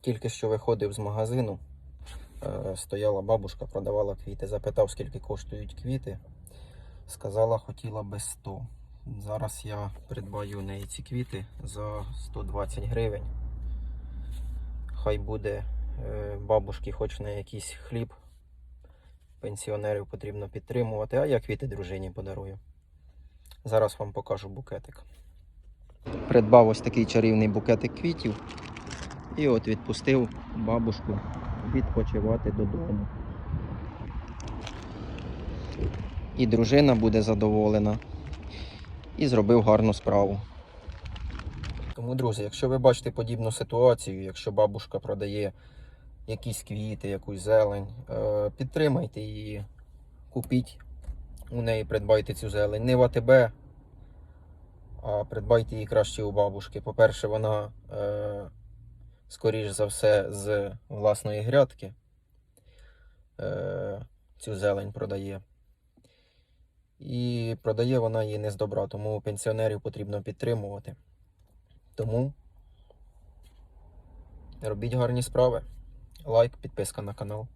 Тільки що виходив з магазину, е, стояла бабушка, продавала квіти. Запитав, скільки коштують квіти. Сказала, хотіла би 100. Зараз я придбаю у неї ці квіти за 120 гривень. Хай буде е, бабушки, хоч на якийсь хліб. Пенсіонерів потрібно підтримувати, а я квіти дружині подарую. Зараз вам покажу букетик. Придбав ось такий чарівний букетик квітів. І от відпустив бабушку відпочивати додому. І дружина буде задоволена. І зробив гарну справу. Тому, друзі, якщо ви бачите подібну ситуацію, якщо бабушка продає якісь квіти, якусь зелень, е, підтримайте її, купіть у неї, придбайте цю зелень. Не в АТБ, а придбайте її краще у бабушки. По-перше, вона, е, скоріш за все, з власної грядки е, цю зелень продає. І продає вона її не з добра, тому пенсіонерів потрібно підтримувати. Тому робіть гарні справи. Лайк, підписка на канал.